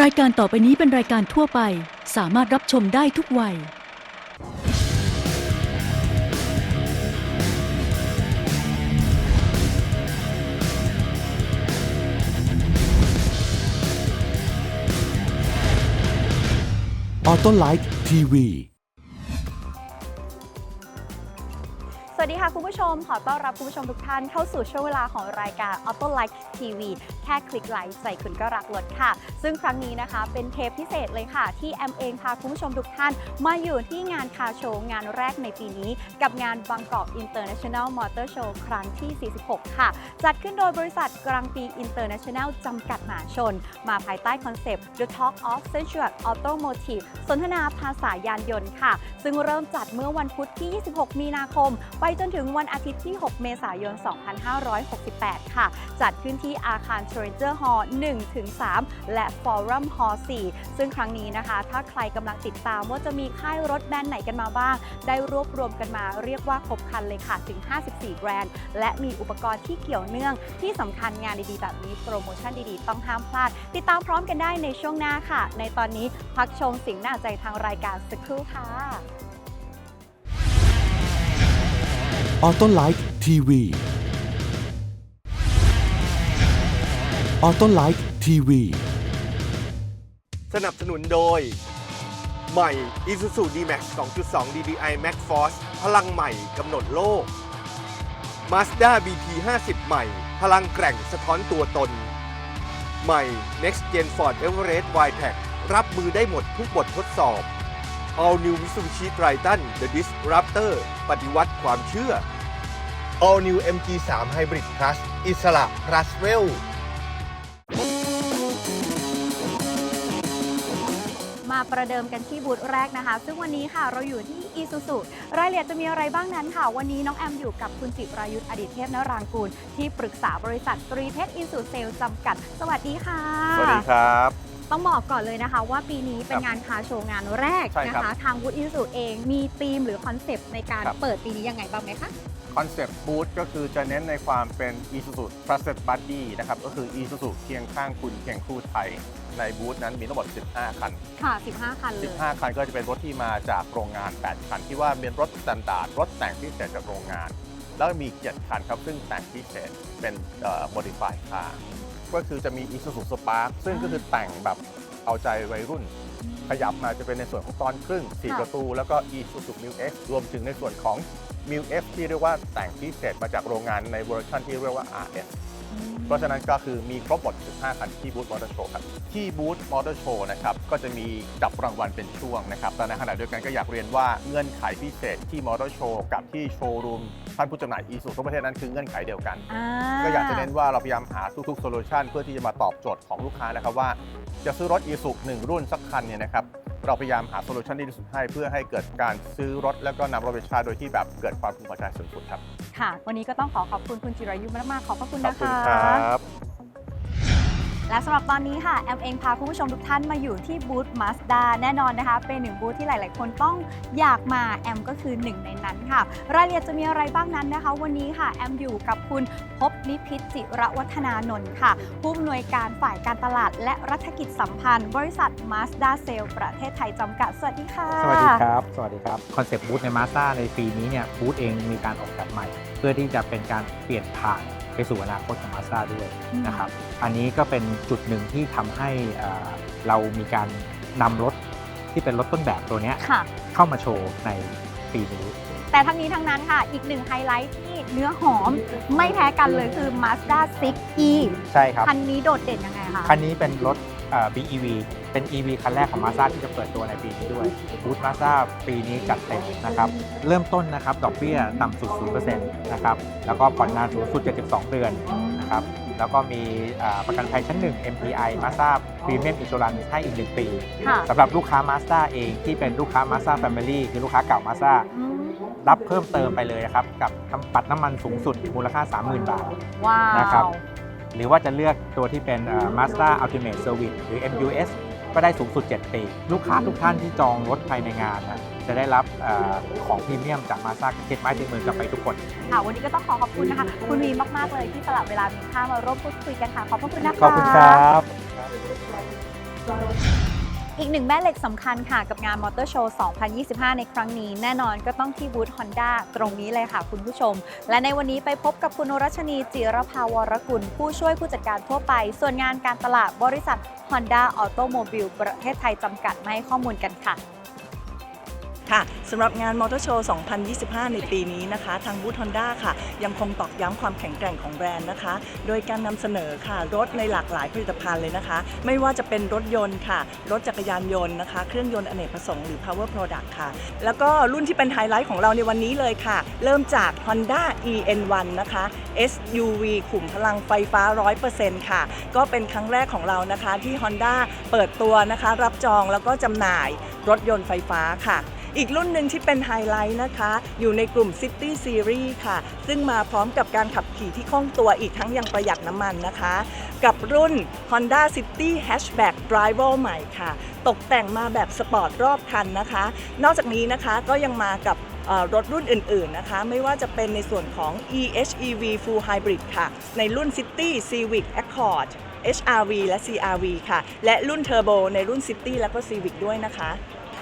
รายการต่อไปนี้เป็นรายการทั่วไป สามารถรับชมได้ทุกวัย ออโต้ไลท์ทีวี วัสดีค่ะคุณผู้ชม ขอต้อนรับคุณผู้ชมทุกท่านเข้าสู่ช่วงเวลาของรายการ Auto Like TV แค่คลิกไลค์ใจคุณก็รักรถค่ะ ซึ่งครั้งนี้นะคะ เป็นเทปพิเศษเลยค่ะ ที่แอมเองพาคุณผู้ชมทุกท่าน มาอยู่ที่งานคาโชว์งานแรกในปีนี้ กับงานบางกอก International Motor Show ครั้งที่ 46 ค่ะ จัดขึ้นโดยบริษัทกลางปี International จำกัดมหาชน มาภายใต้คอนเซปต์ The Talk of Century Automotive สนทนาภาษายานยนต์ค่ะ ซึ่งเริ่มจัดเมื่อวันพุธที่ 26 มีนาคม ไปจนถึงวันอาทิตย์ที่ 6 เมษายน 2568 ค่ะ จัดขึ้นที่อาคาร Stranger Hall 1-3 และ Forum Hall 4 ซึ่งครั้งนี้นะคะ ถ้าใครกำลังติดตามว่าจะมีค่ายรถแบรนด์ไหนกันมาบ้าง ได้รวบรวมกันมาเรียกว่าครบคันเลยค่ะ ถึง 54 แบรนด์ และมีอุปกรณ์ที่เกี่ยวเนื่อง ที่สำคัญงานดีๆ แบบนี้โปรโมชั่นดีๆ ต้องห้ามพลาด ติดตามพร้อมกันได้ในช่วงหน้าค่ะ ในตอนนี้พักชมสิ่งน่าใจทางรายการสักครู่ค่ะ ออโต้ไลท์ทีวีออโต้ไลท์ทีวีสนับสนุนโดย ใหม่ Isuzu D-Max 2.2 DDI Max Force พลังใหม่กำหนดโลก Mazda BT 50 ใหม่ พลังแกร่งสะท้อนตัวตน ใหม่ Next Gen Ford Everest Y-Pack รับมือได้หมดทุกบททดสอบ All New Mitsubishi Triton The Disruptor ปฏิวัติความเชื่อ All New MG3 Hybrid Plus อิสระ Plus Well มาประเดิมกันที่บูธแรกนะคะ ซึ่งวันนี้ค่ะเราอยู่ที่ Isuzu รายละเอียดจะมีอะไรบ้างนั้นค่ะ วันนี้น้องแอมอยู่กับคุณจิรายุทธอดิเทพนรางกูล ที่ปรึกษาบริษัทตรีเพชรอินสูเซลจำกัด สวัสดีค่ะ สวัสดีครับ ต้องบอกก่อนเลยนะคะ ว่าปีนี้เป็นงานคาโชว์งานแรกใช่นะครับคะทางบูธอินสูเองมีธีมหรือคอนเซปต์ในการครับ เปิดปีนี้ยังไงบ้างไหมคะ คอนเซปต์บูธก็คือจะเน้นในความเป็น Isuzu Trusted Buddy นะครับ ก็คือ Isuzu เคียงข้างคุณเคียงคู่ไทย ในบูธนั้นมีทั้งหมด 15 คัน ค่ะ 15 คันเลย 15 คันก็จะเป็นรถที่มาจากโรงงาน 8 คัน ที่ว่าเป็นรถสแตนดาร์ดรถแต่งพิเศษจากโรงงาน แล้วมี 7 คันครับ ซึ่งแต่งพิเศษเป็นเอ่อ modify car ก็คือจะมี Isuzu Spark ซึ่งก็คือแต่งแบบเอาใจวัยรุ่นขยับมาจะเป็นในส่วนของตอนครึ่ง4ค่ะประตู แล้วก็ Isuzu Mu X รวมถึงในส่วนของ Mu X ที่เรียกว่าแต่งพิเศษมาจากโรงงานในเวอร์ชันที่เรียกว่า RS เพราะฉะนั้นก็คือมีครบหมด 15 คันที่บูธมอเตอร์โชว์ครับ ที่บูธมอเตอร์โชว์นะครับ ก็จะมีจับรางวัลเป็นช่วงนะครับ แต่ในขณะเดียวกันก็อยากเรียนว่าเงื่อนไขพิเศษที่มอเตอร์โชว์กับที่โชว์รูมท่านผู้จำหน่ายอีสุทั่วประเทศนั้นคือเงื่อนไขเดียวกันอ่าก็อยากจะเน้นว่าเราพยายามหาทุกๆโซลูชันเพื่อที่จะมาตอบโจทย์ของลูกค้านะครับว่าจะซื้อรถอีสุหนึ่งรุ่นสักคันเนี่ยนะครับ เราพยายามหาโซลูชันที่ดีที่สุดให้เพื่อให้เกิดการซื้อรถ แล้วก็นำรถไปใช้โดยที่แบบเกิดความพึงพอใจสูงสุดครับ ค่ะ วันนี้ก็ต้องขอขอบคุณคุณจิรายุมากๆขอบพระคุณขอบนะคุณคะครับ และสำหรับตอนนี้ค่ะ แอมเองพาคุณผู้ชมทุกท่านมาอยู่ที่บูธ Mazda แน่นอนนะคะ เป็นหนึ่งบูธที่หลาย ๆ คนต้องอยากมาแอมก็คือหนึ่งในนั้นค่ะ รายละเอียดจะมีอะไรบ้างนั้นนะคะ วันนี้ค่ะแอมอยู่กับคุณพบนิพิษจิระวัฒนานนท์ค่ะ ผู้อำนวยการฝ่ายการตลาด และรัฐกิจสัมพันธ์ บริษัท Mazda s a l e ประเทศไทยจำกัดสวัสดีค่ะ สวัสดีครับ สวัสดีครับ คอนเซปต์บูธในมาส d a ในปีนี้เนี่ยบูธเองมีการออกแบบใหม่ เพื่อที่จะเป็นการเปลี่ยนผ่าน ไปสู่อนาคตของมาส d a ด้วยนะครับอันนี้ก็เป็นจุดหนึ่งที่ทำให้เอ่อเรามีการนำรถที่เป็นรถต้นแบบตัวเนี้ยค่ะเข้ามาโชว์ในปีนี้ แต่ทั้งนี้ทั้งนั้นค่ะ อีกหนึ่งไฮไลท์ที่เนื้อหอมไม่แพ้กันเลยคือ Mazda 6e ใช่ครับ คันนี้โดดเด่นยังไงคะ คันนี้เป็นรถเอ่อ BEV เป็น EV คันแรกของ Mazda ที่จะเปิดตัวในปีนี้ด้วยบูธ Mazda ปีนี้จัดเต็มนะครับ เริ่มต้นนะครับ ดอกเบี้ยต่ำสุด 0%นะครับ แล้วก็ผ่อนนานสูงสุด 72 เดือนนะครับ แล้วก็มีอ่าประกันภัยชั้น 1 MPI Mazda Premium Insurance ให้อีก 1 ปีค่ะสำหรับลูกค้า Mazda เองที่เป็นลูกค้า Mazda Family คือลูกค้าเก่า Mazda อืมรับเพิ่มเติมไปเลยนะครับ กับบัตรน้ำมันสูงสุดมูลค่า 30,000 บาทว้าวนะครับ หรือว่าจะเลือกตัวที่เป็นเอ่อ Mazda Ultimate Service หรือ MUS ก็ได้สูงสุด 7 ปี ลูกค้าทุกท่านที่จองรถภายในงานนะจะได้รับเออของพรีเมียมจาก Mazda เก็บไม้ติดมือกลับไปทุกคน ค่ะ วันนี้ก็ต้องขอขอบคุณนะคะ คุณวีมาก ๆ เลยที่สละเวลามีค่ามาร่วมพูดคุยกันค่ะ ขอบพระคุณนะคะ ขอบคุณครับ อีกหนึ่งแม่เหล็กสำคัญค่ะกับงานมอเตอร์โชว์ 2025 ในครั้งนี้ แน่นอนก็ต้องที่บูธ Honda ตรงนี้เลยค่ะคุณผู้ชม และในวันนี้ไปพบกับคุณรัชนีจิรภาวรกุล ผู้ช่วยผู้จัดการทั่วไป ส่วนงานการตลาดบริษัท Honda Automobile ประเทศไทยจำกัดมาให้ข้อมูลกันค่ะ ค่ะสำหรับงานมอเตอร์โชว์2025 ในปีนี้นะคะ ทางบูธฮอนด้าค่ะ ยังคงตอกย้ำความแข็งแกร่งของแบรนด์นะคะ โดยการนำเสนอค่ะ รถในหลากหลายผลิตภัณฑ์เลยนะคะ ไม่ว่าจะเป็นรถยนต์ค่ะ รถจักรยานยนต์นะคะ เครื่องยนต์อเนกประสงค์หรือ power product ค่ะ แล้วก็รุ่นที่เป็นไฮไลท์ของเราในวันนี้เลยค่ะ เริ่มจาก Honda EN1 นะคะ SUV ขุมพลังไฟฟ้า 100%ค่ะ ก็เป็นครั้งแรกของเรานะคะที่ Honda เปิดตัวนะคะ รับจองแล้วก็จำหน่ายรถยนต์ไฟฟ้าค่ะ อีกรุ่นหนึ่งที่เป็นไฮไลท์นะคะ อยู่ในกลุ่ม City Series ค่ะ ซึ่งมาพร้อมกับการขับขี่ที่คล่องตัวอีกทั้งยังประหยัดน้ำมันนะคะ กับรุ่น Honda City Hatchback Driver ใหม่ค่ะ ตกแต่งมาแบบสปอร์ตรอบคันนะคะ นอกจากนี้นะคะก็ยังมากับรถรุ่นอื่นๆนะคะ ไม่ว่าจะเป็นในส่วนของ EHEV Full Hybrid ค่ะ ในรุ่น City Civic Accord HRV และ CRV ค่ะ และรุ่น Turbo ในรุ่น City และก็ Civic ด้วยนะคะ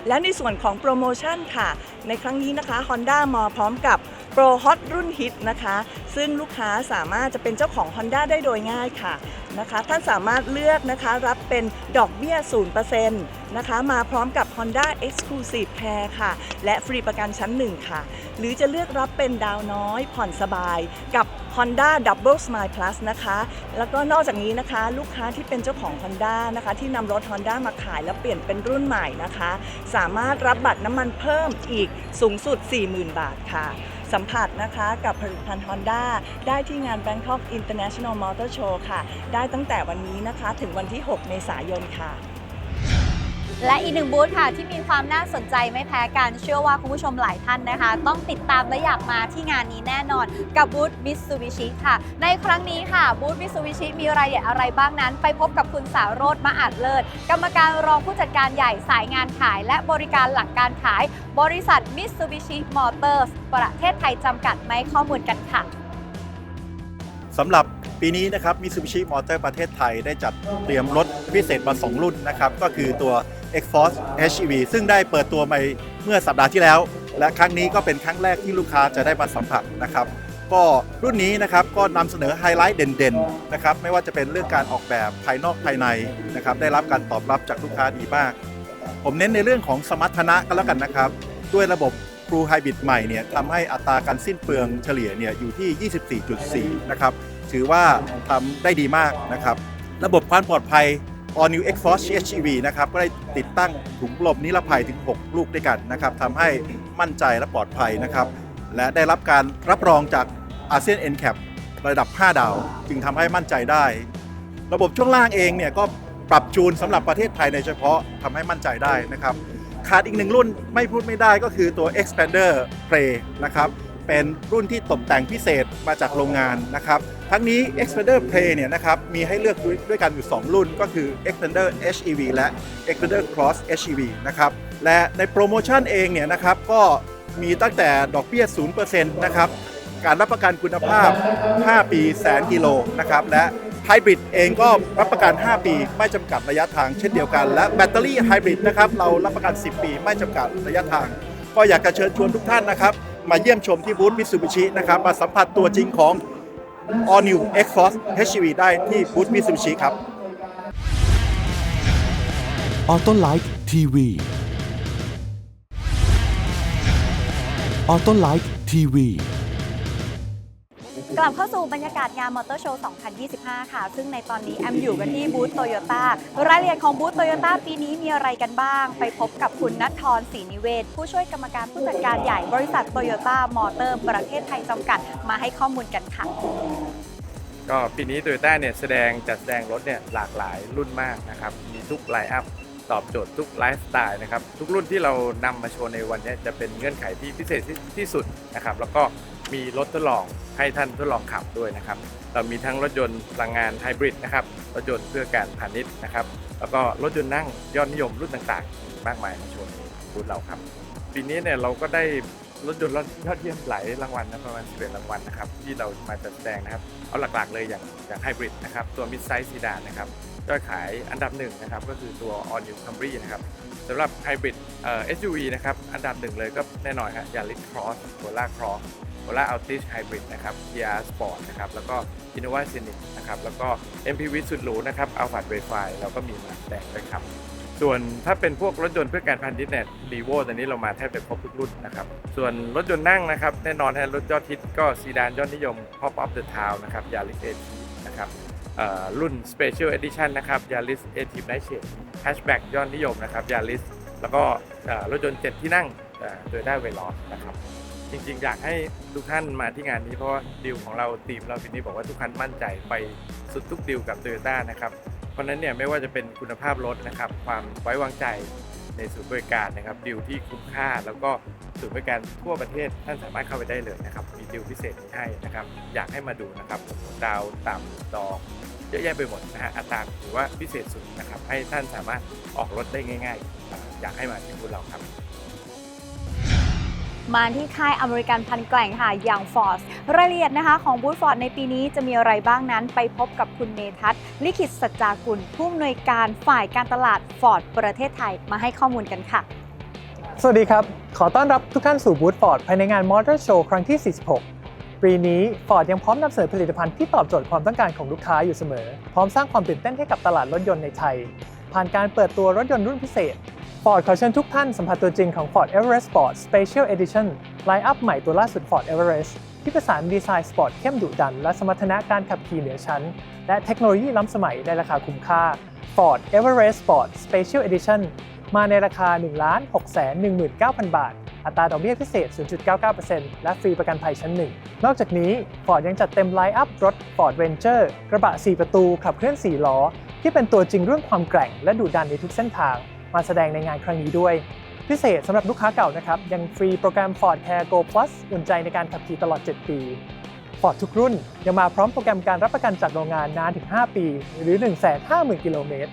และในส่วนของโปรโมชั่นค่ะ ในครั้งนี้นะคะ Honda มาพร้อมกับ Pro Hot รุ่นฮิตนะคะ ซึ่งลูกค้าสามารถจะเป็นเจ้าของ Honda ได้โดยง่ายค่ะนะคะ ท่านสามารถเลือกนะคะรับเป็นดอกเบี้ย 0%นะคะ มาพร้อมกับ Honda Exclusive Care ค่ะ และฟรีประกันชั้น 1 ค่ะ หรือจะเลือกรับเป็นดาวน้อยผ่อนสบายกับ Honda Double Smile Plus นะคะ แล้วก็นอกจากนี้นะคะลูกค้าที่เป็นเจ้าของ Honda นะคะ ที่นำรถ Honda มาขายแล้วเปลี่ยนเป็นรุ่นใหม่นะคะ สามารถรับบัตรน้ำมันเพิ่มอีกสูงสุด 40,000 บาทค่ะ สัมผัสนะคะกับผลิตภัณฑ์ Honda ได้ที่งาน Bangkok International Motor Show ค่ะ ได้ตั้งแต่วันนี้นะคะถึงวันที่ 6 เมษายนค่ะ และอีกหนึ่งบูธค่ะที่มีความน่าสนใจไม่แพ้กันเชื่อว่าคุณผู้ชมหลายท่านนะคะ ต้องติดตามและอยากมาที่งานนี้แน่นอน กับบูธ Mitsubishi ค่ะ ในครั้งนี้ค่ะบูธ Mitsubishi มีรายละเอียดอะไรบ้างนั้น ไปพบกับคุณสาวโรธมาอาจเลิศกรรมการรองผู้จัดการใหญ่สายงานขาย และบริการหลักการขาย บริษัท Mitsubishi Motors ประเทศไทยจำกัดมาให้ข้อมูลกันค่ะสำหรับ ปีนี้นะครับ Mitsubishi Motor ประเทศไทยได้จัดเตรียมรถพิเศษมา 2 รุ่นนะครับ ก็คือตัว X-Force HEV ซึ่งได้เปิดตัวไปเมื่อสัปดาห์ที่แล้ว และครั้งนี้ก็เป็นครั้งแรกที่ลูกค้าจะได้มาสัมผัสนะครับ ก็รุ่นนี้นะครับก็นำเสนอไฮไลท์เด่นๆนะครับไม่ว่าจะเป็นเรื่องการออกแบบภายนอกภายในนะครับได้รับการตอบรับจากลูกค้าดีมาก ผมเน้นในเรื่องของสมรรถนะกันแล้วกันนะครับ ด้วยระบบ True Hybrid ใหม่เนี่ยทำให้อัตราการสิ้นเปลืองเฉลี่ยเนี่ยอยู่ที่ 24.4 นะครับ ถือว่าทำได้ดีมากนะครับ ระบบความปลอดภัย All New X-Force HEV นะครับก็ได้ติดตั้งถุงลมนิรภัยถึง 6 ลูกด้วยกันนะครับทำให้มั่นใจและปลอดภัยนะครับ และได้รับการรับรองจาก ASEAN NCAP ระดับ 5 ดาว จึงทำให้มั่นใจได้ ระบบช่วงล่างเองเนี่ยก็ปรับจูนสำหรับประเทศไทยในเฉพาะทำให้มั่นใจได้นะครับขาดอีกหนึ่งรุ่นไม่พูดไม่ได้ก็คือตัว Expander Play นะครับ เป็นรุ่นที่ตกแต่งพิเศษมาจากโรงงานนะครับ ทั้งนี้ Expander Play เนี่ยนะครับมีให้เลือกด้วยวยกันอยู่ 2 รุ่นก็คือ Expander HEV และ Expander Cross HEV นะครับและในโปรโมชั่นเองเนี่ยนะครับก็มีตั้งแต่ดอกเบี้ย 0%นะครับการรับประกันคุณภาพ 5 ปีแสนกิโลนะครับและไฮบริดเองก็รับประกัน 5 ปี ไม่จำกัดระยะทางเช่นเดียวกัน และแบตเตอรี่ไฮบริดนะครับเรารับประกัน 10 ปี ไม่จำกัดระยะทาง ก็อยากจะเชิญชวนทุกท่านนะครับ มาเยี่ยมชมที่บูธมิตซูบิชินะครับ มาสัมผัสตัวจริงของ All New X-Force HEV ได้ที่บูธมิตซูบิชิครับ Auto Light TV Auto Light TV กลับเข้าสู่บรรยากาศงานมอเตอร์โชว์ 2025 ค่ะ ซึ่งในตอนนี้แอมอยู่กันที่บูธโตโยต้ารายละเอียดของบูธโตโยต้าปีนี้มีอะไรกันบ้าง ไปพบกับคุณนัททรศรีนิเวศ ผู้ช่วยกรรมการผู้จัดการใหญ่บริษัทโตโยต้ามอเตอร์ประเทศไทยจำกัดมาให้ข้อมูลกันค่ะ ก็ปีนี้โตโยต้าเนี่ยแสดงจัดแสดงรถเนี่ยหลากหลายรุ่นมากนะครับ มีทุกไลน์อัพตอบโจทย์ทุกไลฟ์สไตล์นะครับ ทุกรุ่นที่เรานำมาโชว์ในวันนี้จะเป็นเงื่อนไขที่พิเศษที่ที่สุดนะครับ แล้วก็ มีรถทดลองให้ท่านทดลองขับด้วยนะครับ เรามีทั้งรถยนต์พลังงานไฮบริดนะครับ รถยนต์เพื่อการพาณิชย์นะครับ แล้วก็รถยนต์นั่งยอดนิยมรุ่นต่างๆ มากมายมาชวนบูธเราครับ ปีนี้เนี่ยเราก็ได้รถยนต์ยอดเยี่ยมหลายรางวัลนะประมาณ11รางวัลนะครับที่เรามาจัดแสดงนะครับ เอาหลักๆเลยอย่างอย่างไฮบริดนะครับตัวมิดไซส์ซีดานนะครับยอดขายอันดับหนึ่งนะครับก็คือตัว All New Camry นะครับสำหรับไฮบริดเอ่อ SUV นะครับอันดับหนึ่งเลยก็แน่นอนครับยาริสครอสโ o ล่าครอส โ o ล่าอัลติชไฮบริดนะครับ Kia Sport นะครับ แล้วก็ Innova Scenic นะครับ แล้วก็ MPV สุดหรูนะครับ Alphard Wi-Fi เราก็มีมาแสดงด้วยครับ ส่วนถ้าเป็นพวกรถยนต์เพื่อการพาณิชย์เนี่ยรีโวตอนนี้เรามาแทบจะครบทุกรุ่นนะครับ ส่วนรถยนต์นั่งนะครับ แน่นอนฮะรถยอดฮิตก็ซีดานยอดนิยม Pop Up the Town นะครับ Yaris AT นะครับรุ่น Special Edition นะครับ Yaris AT Nightshade Hatchback ยอดนิยมนะครับ Yaris แล้วก็รถยนต์ 7 ที่นั่งโดยได้เวลอสนะครับ จริงๆ อยากให้ทุกท่านมาที่งานนี้เพราะดีลของเราทีมเราปีนี้บอกว่าทุกท่านมั่นใจไปสุดทุกดีลกับ t o y ยต้านะครับเพราะนั้นเนี่ยไม่ว่าจะเป็นคุณภาพรถนะครับความไว้วางใจในศูนย์บริการนะครับดีลที่คุ้มค่าแล้วก็ศูนย์บริการทั่วประเทศท่านสามารถเข้าไปได้เลยนะครับมีดีลพิเศษให้นะครับอยากให้มาดูนะครับดาวต่ำดอกเยอะแยะไปหมดนะฮะอัตราถือว่าพิเศษสุดนะครับให้ท่านสามารถออกรถได้ง่าย ๆอ่าอยากให้มาที่บูธเราครับ มาที่ค่ายอเมริกันพันแกล่งค่ะอย่าง Ford รายละเอียดนะคะของบูธฟอร์ดในปีนี้จะมีอะไรบ้างนั้น ไปพบกับคุณเมทัศน์ลิขิตสัจจากุลผู้อำนวยการฝ่ายการตลาดฟอร์ดประเทศไทยมาให้ข้อมูลกันค่ะ สวัสดีครับ ขอต้อนรับทุกท่านสู่บูธฟอร์ดภายในงาน Motor Show ครั้งที่ 46ปีนี้ Ford ยังพร้อมนำเสนอผลิตภัณฑ์ที่ตอบโจทย์ความต้องการของลูกค้าอยู่เสมอ พร้อมสร้างความตื่นเต้นให้กับตลาดรถยนต์ในไทย ผ่านการเปิดตัวรถยนต์รุ่นพิเศษ Ford ขอเชิญทุกท่านสัมผัสตัวจริงของ Ford Everest Sport Special Edition ไลน์อัพใหม่ตัวล่าสุด Ford Everest ที่ประสานดีไซน์สปอร์ตเข้มดุดัน และสมรรถนะการขับขี่เหนือชั้น และเทคโนโลยีล้ำสมัยในราคาคุ้มค่า Ford Everest Sport Special Edition มาในราคา 1 6 1 9 0 0 0 บาท อัตราดอกเบี้ยพิเศษ 0.99%และฟรีประกันภัยชั้นหนึ่ง นอกจากนี้ Ford ยังจัดเต็มไลน์อัพรถ Ford Ranger กระบะ 4 ประตูขับเคลื่อน 4 ล้อ ที่เป็นตัวจริงเรื่องความแกร่งและดุดันในทุกเส้นทาง มาแสดงในงานครั้งนี้ด้วย พิเศษสำหรับลูกค้าเก่านะครับ ยังฟรีโปรแกรม Ford Care Go Plus อุ่นใจในการขับขี่ตลอด 7 ปี Ford ทุกรุ่น ยังมาพร้อมโปรแกรมการรับประกันจากโรงงานนานถึง 5 ปี หรือ 150,000 กิโลเมตร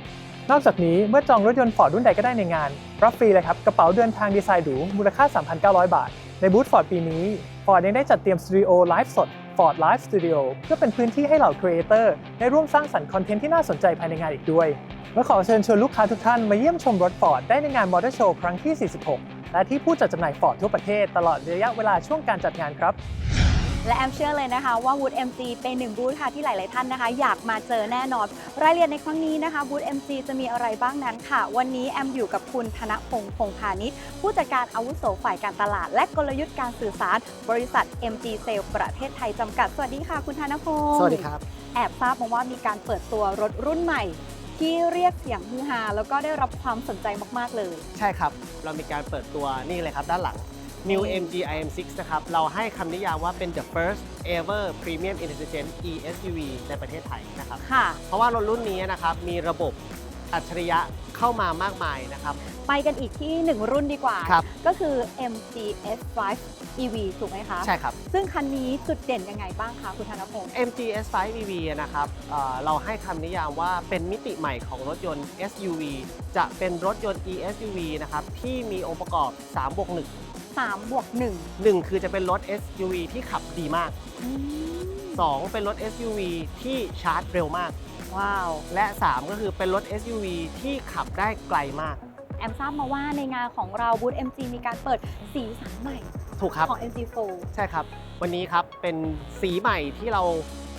นอกจากนี้เมื่อจองรถยนต์ Ford รุ่นใดก็ได้ในงาน รับฟรีเลยครับกระเป๋าเดินทางดีไซน์หรูมูลค่า 3,900 บาท ในบูธ Ford ปีนี้ Ford ยังได้จัดเตรียมสตูดิโอไลฟ์สด Ford Live Studio เพื่อเป็นพื้นที่ให้เหล่าครีเอเตอร์ได้ร่วมสร้างสรรค์คอนเทนต์ที่น่าสนใจภายในงานอีกด้วยและขอเชิญชวนลูกค้าทุกท่านมาเยี่ยมชมรถ Ford ได้ในงาน Motor Show ครั้งที่ 46 และที่ผู้จัดจำหน่าย Ford ทั่วประเทศตลอดระยะเวลาช่วงการจัดงานครับ และแอมเชื่อเลยนะคะว่า Wood MG เป็นหนึ่งบูธค่ะที่หลาย ๆ ท่านนะคะ อยากมาเจอแน่นอน รายละเอียดในครั้งนี้นะคะ Wood MG จะมีอะไรบ้างนั้นค่ะ วันนี้แอมอยู่กับคุณธนพงษ์พงพาณิชย์ผู้จัดการอาวุโสฝ่ายการตลาด และกลยุทธ์การสื่อสาร บริษัท MG Sale ประเทศไทยจำกัด สวัสดีค่ะ คุณธนพงษ์สวัสดีครับแอบทราบมาว่ามีการเปิดตัวรถรุ่นใหม่ที่เรียกเสียงฮือฮาแล้วก็ได้รับความสนใจมาก ๆ เลย ใช่ครับ เรามีการเปิดตัวนี่เลยครับ ด้านหลัง New MG IM6 นะครับ เราให้คำนิยามว่าเป็น the first ever premium intelligent e-SUV ในประเทศไทยนะครับ ค่ะ เพราะว่ารถรุ่นนี้นะครับ มีระบบอัจฉริยะเข้ามามากมายนะครับ ไปกันอีกที่หนึ่งรุ่นดีกว่า ครับ ก็คือ MG S5 EV ถูกไหมคะ ใช่ครับ ซึ่งคันนี้จุดเด่นยังไงบ้างคะคุณธนพงศ์ MG S5 EV นะครับเอ่อเราให้คำนิยามว่าเป็นมิติใหม่ของรถยนต์ SUV จะเป็นรถยนต์ e-SUV นะครับ ที่มีองค์ประกอบ3บวก1 3บวก1 1 คือจะเป็นรถ SUV ที่ขับดีมาก 2 เป็นรถ SUV ที่ชาร์จเร็วมาก ว้าว และ 3 ก็คือเป็นรถ SUV ที่ขับได้ไกลมาก แอมทราบมาว่าในงานของเราบูธ MG มีการเปิดสีสันใหม่ถูกครับ ของ MG4 ใช่ครับ วันนี้ครับเป็นสีใหม่ที่เรา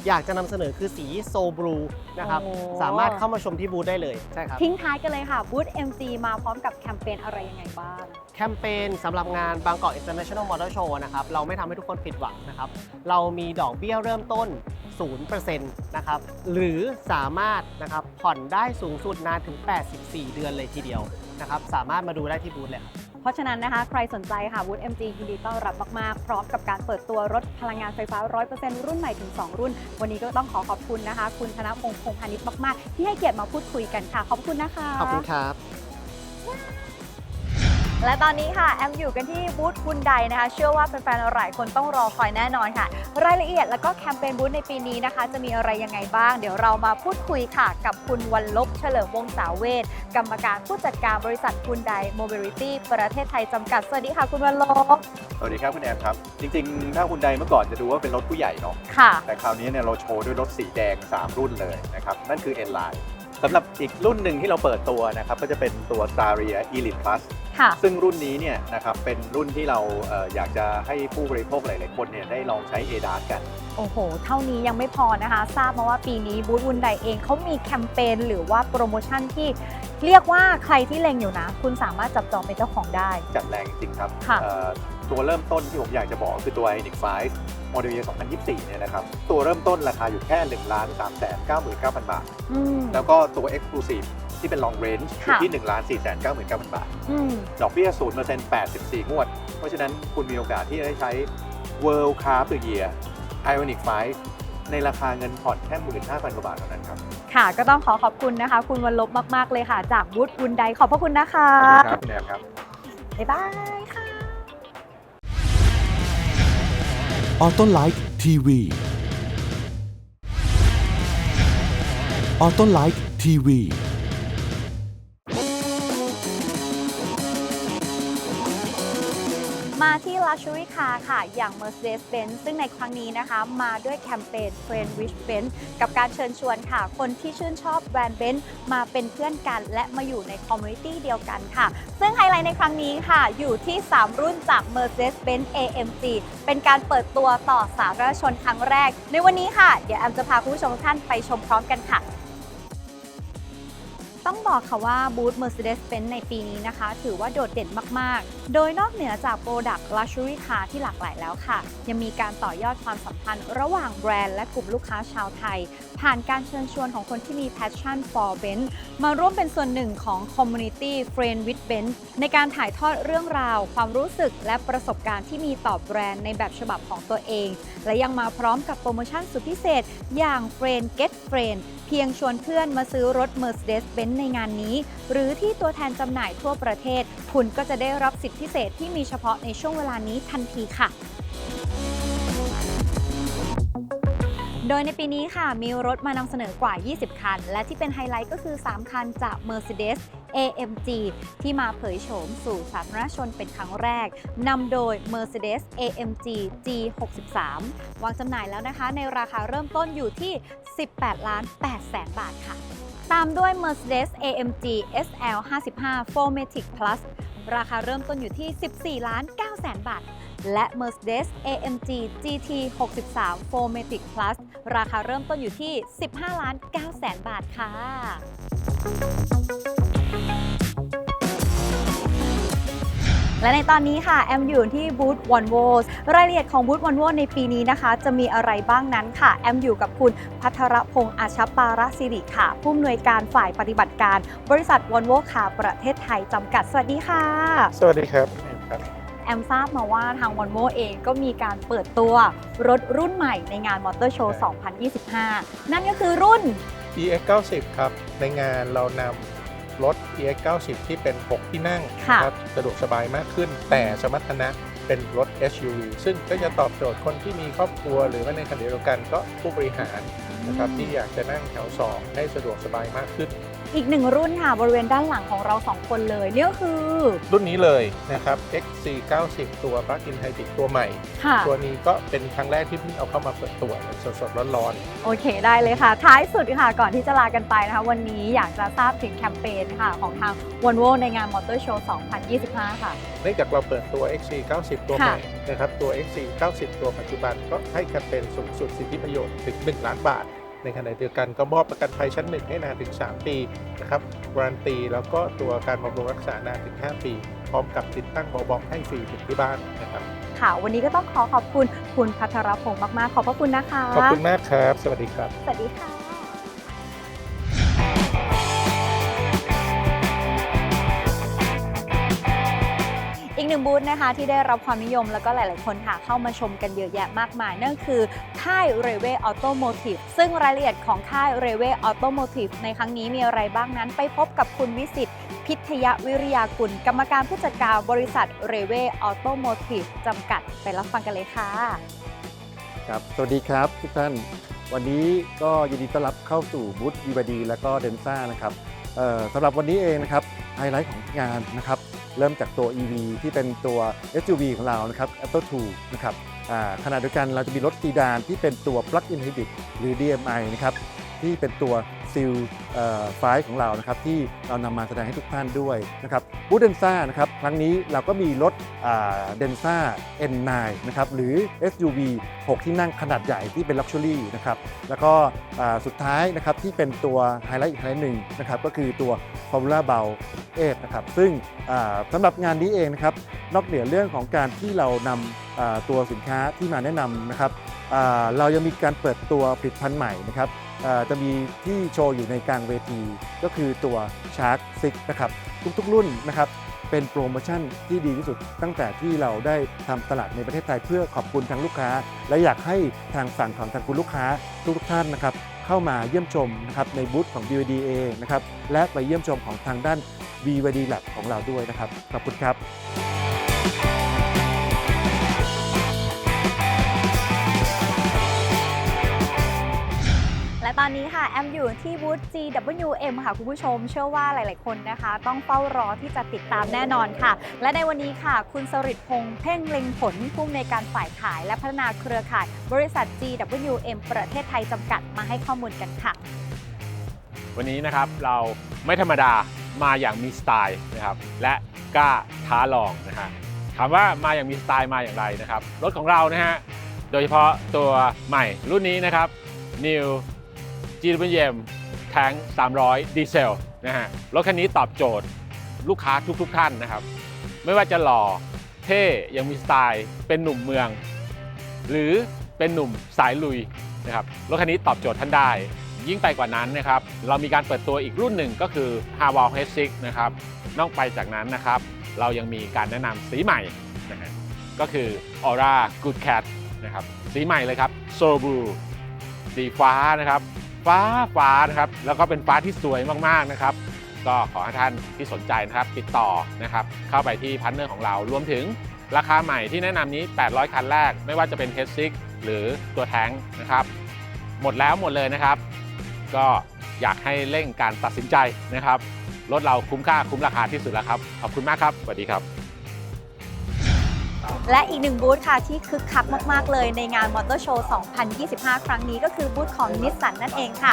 อยากจะนำเสนอคือสีโซบลูนะครับ โอ้ สามารถเข้ามาชมที่บูธได้เลยใช่ครับ ทิ้งท้ายกันเลยค่ะบูธ MG มาพร้อมกับแคมเปญอะไรยังไงบ้าง แคมเปญสำหรับงานบางกอก International Motor Show นะครับ เราไม่ทำให้ทุกคนผิดหวังนะครับ เรามีดอกเบี้ยเริ่มต้น 0%นะครับ หรือสามารถนะครับผ่อนได้สูงสุดนานถึง 84 เดือนเลยทีเดียวนะครับ สามารถมาดูได้ที่บูธเลยครับ เพราะฉะนั้นนะคะ ใครสนใจค่ะบูธ MG ยินดีต้อนรับมากๆ พร้อมกับการเปิดตัวรถพลังงานไฟฟ้า 100%รุ่นใหม่ถึง 2 รุ่น วันนี้ก็ต้องขอขอบคุณนะคะ คุณธนพงษ์พงพาณิชย์มาก ๆ ที่ให้เกียรติมาพูดคุยกันค่ะ ขอบคุณนะคะ ขอบคุณครับ และตอนนี้ค่ะ แอมอยู่กันที่บูธฮุนไดนะคะ เชื่อว่าแฟนๆหลายคนต้องรอคอยแน่นอนค่ะ รายละเอียดแล้วก็แคมเปญบูธในปีนี้นะคะ จะมีอะไรยังไงบ้าง เดี๋ยวเรามาพูดคุยค่ะ กับคุณวันลบเฉลิมวงศาเวทกรรมการผู้จัดการบริษัทฮุนไดโมบิลิตี้ประเทศไทยจำกัด สวัสดีค่ะ คุณวันลบ สวัสดีครับคุณแอมครับ จริงๆ ถ้าคุณใดเมื่อก่อนจะดูว่าเป็นรถผู้ใหญ่เนาะค่ะ แต่คราวนี้เนี่ยเราโชว์ด้วยรถสีแดง 3 รุ่นเลยนะครับนั่นคือ N Line สำหรับอีกรุ่นหนึ่งที่เราเปิดตัวนะครับก็จะเป็นตัว Staria Elite Plus ค่ะ ซึ่งรุ่นนี้เนี่ยนะครับเป็นรุ่นที่เราเอ่ออยากจะให้ผู้บริโภคหลาย ๆ คนเนี่ยได้ลองใช้ ADAS กัน โอ้โห เท่านี้ยังไม่พอนะคะ ทราบมาว่าปีนี้บูธฮุนไดเองเขามีแคมเปญหรือว่าโปรโมชั่นที่เรียกว่าใครที่เล็งอยู่นะ คุณสามารถจับจองเป็นเจ้าของได้ จัดแรงจริงๆครับค่ะ เอ่อตัวเริ่มต้นที่ผมอยากจะบอกก็คือตัว iNIQ 5 Model Year 2024 เนี่ยนะครับ ตัวเริ่มต้นราคาอยู่แค่ 1 3 9 9 9 0 0 0 บาท อืม แล้วก็ตัว Exclusive ที่เป็น Long Range อยู่ค่ะ ที่ 1 4 9 9 9 0 0 0 บาท อืม ดอกเบี้ย0% 84 งวด เพราะฉะนั้นคุณมีโอกาสที่จะได้ใช้ World Car of the Year Ioniq 5ในราคาเงินผ่อนแค่ 15,000กว่าบาทเท่านั้นครับ ค่ะ ก็ต้องขอขอบคุณนะคะ คุณวันลบมาก ๆ เลยค่ะ จากบูธฮุนไดขอบพระคุณนะคะครับคุณแอมครับ บ๊ายบายค่ะ ออโต้ไลท์ทีวีออโต้ไลท์ทีวี ที่ Luxury Car ค่ะ อย่าง Mercedes-Benz ซึ่งในครั้งนี้นะคะ มาด้วยแคมเปญ Friend with Benz กับการเชิญชวนค่ะ คนที่ชื่นชอบแบรนด์ Benz มาเป็นเพื่อนกัน และมาอยู่ในคอมมูนิตี้เดียวกันค่ะ ซึ่งไฮไลท์ในครั้งนี้ค่ะ อยู่ที่ 3 รุ่นจาก Mercedes-Benz AMG เป็นการเปิดตัวต่อสาธารณชนครั้งแรก ในวันนี้ค่ะ เดี๋ยวแอมจะพาคุณผู้ชมทุกท่านไปชมพร้อมกันค่ะ ต้องบอกค่ะว่าบูธ Mercedes-Benz ในปีนี้นะคะ ถือว่าโดดเด่นมาก ๆ โดยนอกเหนือจากโปรดักต์ Luxury Car ที่หลากหลายแล้วค่ะ ยังมีการต่อยอดความสัมพันธ์ระหว่างแบรนด์และกลุ่มลูกค้าชาวไทยผ่านการเชิญชวนของคนที่มี passion for Benz มาร่วมเป็นส่วนหนึ่งของ Community Friend with Benz ในการถ่ายทอดเรื่องราว ความรู้สึกและประสบการณ์ที่มีต่อแบรนด์ในแบบฉบับของตัวเอง และยังมาพร้อมกับโปรโมชั่นสุดพิเศษ อย่าง Friend Get Friend เพียงชวนเพื่อนมาซื้อรถ Mercedes-Benz ในงานนี้ หรือที่ตัวแทนจำหน่ายทั่วประเทศ คุณก็จะได้รับสิทธิพิเศษที่มีเฉพาะในช่วงเวลานี้ทันทีค่ะ โดยในปีนี้ค่ะมีรถมานำเสนอกว่า 20 คัน และที่เป็นไฮไลท์ก็คือ 3 คันจาก Mercedes AMG ที่มาเผยโฉมสู่สาธารณชนเป็นครั้งแรกนำโดย Mercedes AMG G63 วางจำหน่ายแล้วนะคะ ในราคาเริ่มต้นอยู่ที่ 18 ล้าน8แสนบาทค่ะ ตามด้วย Mercedes AMG SL 55 4matic Plus ราคาเริ่มต้นอยู่ที่ 14 ล้าน9แสนบาท และ Mercedes AMG GT 63 4matic Plus ราคาเริ่มต้นอยู่ที่ 15 ล้าน9แสนบาทค่ะและในตอนนี้ค่ะแอมอยู่ที่บูธ o n v o รายละเอียดของบูธ o n v o ในปีนี้นะคะ จะมีอะไรบ้างนั้นค่ะ แอมอยู่กับคุณพัทรพงษ์อาชปาระสิริค่ะ ผู้อำนวยการฝ่ายปฏิบัติการ บริษัท o n v o ค่ะประเทศไทยจำกัด สวัสดีค่ะ สวัสดีครับ แอมทราบมาว่าทาง v o l v o เองก็มีการเปิดตัวรถรุ่นใหม่ในงานมอเตอร์โชว์ 2025 นั่นก็คือรุ่น EX 90ครับ ในงานเรานำรถ EX 90ที่เป็น 6 ที่นั่งค่ะนะครับสะดวกสบายมากขึ้น แต่สมรรถนะเป็นรถ SUV ซึ่งก็จะตอบโจทย์คนที่มีครอบครัว หรือว่าในขณะเดียวกันก็ผู้บริหารนะครับที่อยากจะนั่งแถว 2 ให้สะดวกสบายมากขึ้น อีกหนึ่งรุ่นค่ะบริเวณด้านหลังของเราสองคนเลยนี่ก็คือ รุ่นนี้เลยนะครับ XC90 ตัว Plug-in Hybrid ตัวใหม่ ค่ะ ตัวนี้ก็เป็นครั้งแรกที่เพิ่งเอาเข้ามาเปิดตัวสดๆร้อนๆโอเคได้เลยค่ะ ท้ายสุดค่ะ ก่อนที่จะลากันไปนะคะ วันนี้อยากจะทราบถึงแคมเปญค่ะ ของทาง v o l v o ในงานมอเตอร์โชว์2025 ค่ะเนื่องจากเราเปิดตัว XC90 ตัวใหม่นะครับตัว XC90 ตัวปัจจุบันก็ให้แคมเปญสูงสุดสิทธิประโยชน์ถึง 1 ล้านบาท ในขณะเดียวกันก็มอบประกันภัยชั้น1ให้นานถึง 3 ปีนะครับการันตีแล้วก็ตัวการบำรุงรักษานานถึง 5 ปี พร้อมกับติดตั้งเบาะเบอกให้ฟรีถึงที่บ้านนะครับค่ะ วันนี้ก็ต้องขอขอบคุณคุณพัทรพงศ์มาก ๆ ขอบพระคุณนะคะ ขอบคุณมากครับ สวัสดีครับ สวัสดีค่ะ กหนึ่งบูธนะคะที่ได้รับความนิยมแล้วก็หลาย ๆ คนค่ะเข้ามาชมกันเยอะแยะมากมาย นั่นคือค่ายเรเวออโตโมทีฟซึ่งรายละเอียดของค่ายเรเวออโตโมทีฟในครั้งนี้มีอะไรบ้างนั้นไปพบกับคุณวิสิตพิทยวิริยากุล กรรมการผู้จัดการบริษัทเรเวออโตโมทีฟจำกัดไปรับฟังกันเลยค่ะ ครับ สวัสดีครับทุกท่าน วันนี้ก็ยินดีต้อนรับเข้าสู่บูธ b ี d และก็เดนซ่านะครับสำหรับวันนี้เองนะครับไฮไลท์ของงานนะครับ เริ่มจากตัว EV ที่เป็นตัว SUV ของเรานะครับ Apple 2นะครับอ่าขณะเดียวกันเราจะมีรถซีดานที่เป็นตัว Plug-in Hybrid หรือ DMI นะครับที่เป็นตัวซิลไฟของเรานะครับที่เรานำมาแสดงให้ทุกท่านด้วยนะครับบูเดนซ่านะครับครั้งนี้เราก็มีรถเดนซ่า N9 นะครับหรือ SUV 6 ที่นั่งขนาดใหญ่ที่เป็น Luxury นะครับแล้วก็สุดท้ายนะครับที่เป็นตัวไฮไลท์อีกไฮไลท์หนึ่งนะครับก็คือตัว Formula b a เอนะครับซึ่งอ่าสำหรับงานนี้เองนะครับนอกเหนือเรื่องของการที่เรานำอ่าตัวสินค้าที่มาแนะนำนะครับเรายังมีการเปิดตัวผลิตภัณฑ์ใหม่นะครับจะมีที่โชว์อยู่ในกลางเวที ก็คือตัว Shark 6นะครับทุกๆรุ่นนะครับเป็นโปรโมชั่นที่ดีที่สุดตั้งแต่ที่เราได้ทำตลาดในประเทศไทยเพื่อขอบคุณทางลูกค้า และอยากให้ทางฝั่งของทางคุณลูกค้าทุกๆท่านนะครับ เข้ามาเยี่ยมชมนะครับในบูธของ BYD เองนะครับและไปเยี่ยมชมของทางด้าน BYD Lab ของเราด้วยนะครับขอบคุณครับ ตอนนี้ค่ะ แอมอยู่ที่บูธ GWM ค่ะ คุณผู้ชม เชื่อว่าหลาย ๆ คนนะคะ ต้องเฝ้ารอที่จะติดตามแน่นอนค่ะ และในวันนี้ค่ะ คุณสริตพงษ์เพ่งเล็งผลผู้อำนวยการฝ่ายขาย และพัฒนาเครือข่าย บริษัท GWM ประเทศไทยจำกัดมาให้ข้อมูลกันค่ะ วันนี้นะครับเราไม่ธรรมดามาอย่างมีสไตล์นะครับและกล้าท้าลองนะฮะถามว่ามาอย่างมีสไตล์มาอย่างไรนะครับ รถของเรานะฮะโดยเฉพาะตัวใหม่รุ่นนี้นะครับ New GWM Tank 300 ดีเซลนะฮะรถคันนี้ตอบโจทย์ลูกค้าทุกๆทท่านนะครับ ไม่ว่าจะหล่อเท่ยังมีสไตล์ เป็นหนุ่มเมือง หรือเป็นหนุ่มสายลุยนะครับรถคันนี้ตอบโจทย์ท่านได้ ยิ่งไปกว่านั้นนะครับ เรามีการเปิดตัวอีกรุ่นหนึ่งก็คือ h a w a l H6 นะครับนอกไปจากนั้นนะครับ เรายังมีการแนะนำสีใหม่นะฮะก็คือ Aura Good Cat นะครับสีใหม่เลยครับ Soul Blue สีฟ้านะครับ ฟ้าฟ้านะครับแล้วก็เป็นฟ้าที่สวยมากๆนะครับ ก็ขอให้ท่านที่สนใจนะครับติดต่อนะครับเข้าไปที่พันเนอร์ของเรารวมถึงราคาใหม่ที่แนะนำนี้ 800 คันแรก ไม่ว่าจะเป็น H6 หรือตัวแท้งนะครับ หมดแล้วหมดเลยนะครับ ก็อยากให้เร่งการตัดสินใจนะครับ รถเราคุ้มค่าคุ้มราคาที่สุดแล้วครับ ขอบคุณมากครับ สวัสดีครับ และอีกหนึ่งบูธค่ะที่คึกคักมาก ๆ เลยในงานมอเตอร์โชว์ 2025 ครั้งนี้ก็คือบูธของนิสสันนั่นเองค่ะ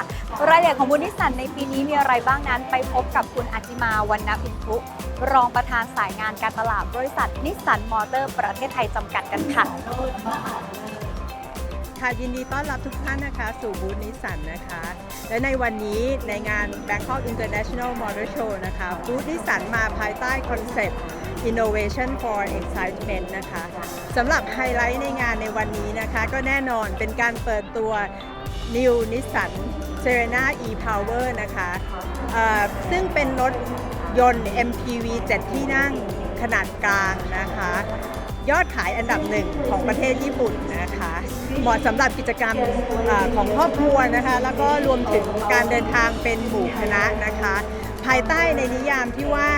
รายละเอียดของบูธนิสสันในปีนี้มีอะไรบ้างนั้น ไปพบกับคุณอาจิมาวันนพินทุรองประธานสายงานการตลาดบริษัทนิสสันมอเตอร์ประเทศไทยจำกัดกันค่ะค่ะยินดีต้อนรับทุกท่านนะคะ สู่บูธนิสสันนะคะ และในวันนี้ในงาน Bangkok International Motor Show นะคะบูธนิสสันมาภายใต้คอนเซ็ปต์ Innovation for Excitement นะคะสำหรับไฮไลท์ในงานในวันนี้นะคะ ก็แน่นอนเป็นการเปิดตัว New Nissan Serena e-Power นะคะซึ่งเป็นรถยนต์ MPV 7 ที่นั่งขนาดกลางนะคะ ยอดขายอันดับหนึ่งของประเทศญี่ปุ่นนะคะ เหมาะสำหรับกิจกรรมอของครอบครัวนะคะ แล้วก็รวมถึงการเดินทางเป็นหมู่คณะนะคะ ภายใต้ในนิยามที่ว่า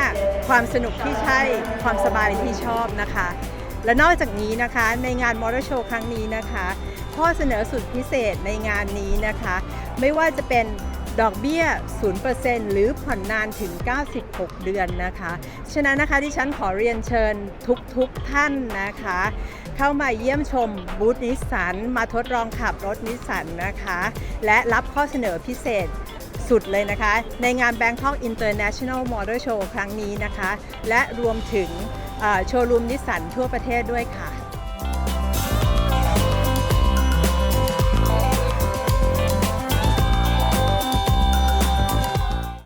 ความสนุกที่ใช่ความสบายที่ชอบนะคะ และนอกจากนี้นะคะในงานมอเตอร์โชว์ครั้งนี้นะคะ ข้อเสนอสุดพิเศษในงานนี้นะคะ ไม่ว่าจะเป็นดอกเบี้ย 0%หรือผ่อนนานถึง 96 เดือนนะคะ ฉะนั้นนะคะที่ฉันขอเรียนเชิญทุกๆทท่านนะคะ เข้ามาเยี่ยมชมบูธนิสสัน มาทดลองขับรถนิสสันนะคะ และรับข้อเสนอพิเศษ สุดเลยนะคะ ในงาน Bangkok International Motor Show ครั้งนี้นะคะ และรวมถึงโชว์รูมนิสสันทั่วประเทศด้วยค่ะ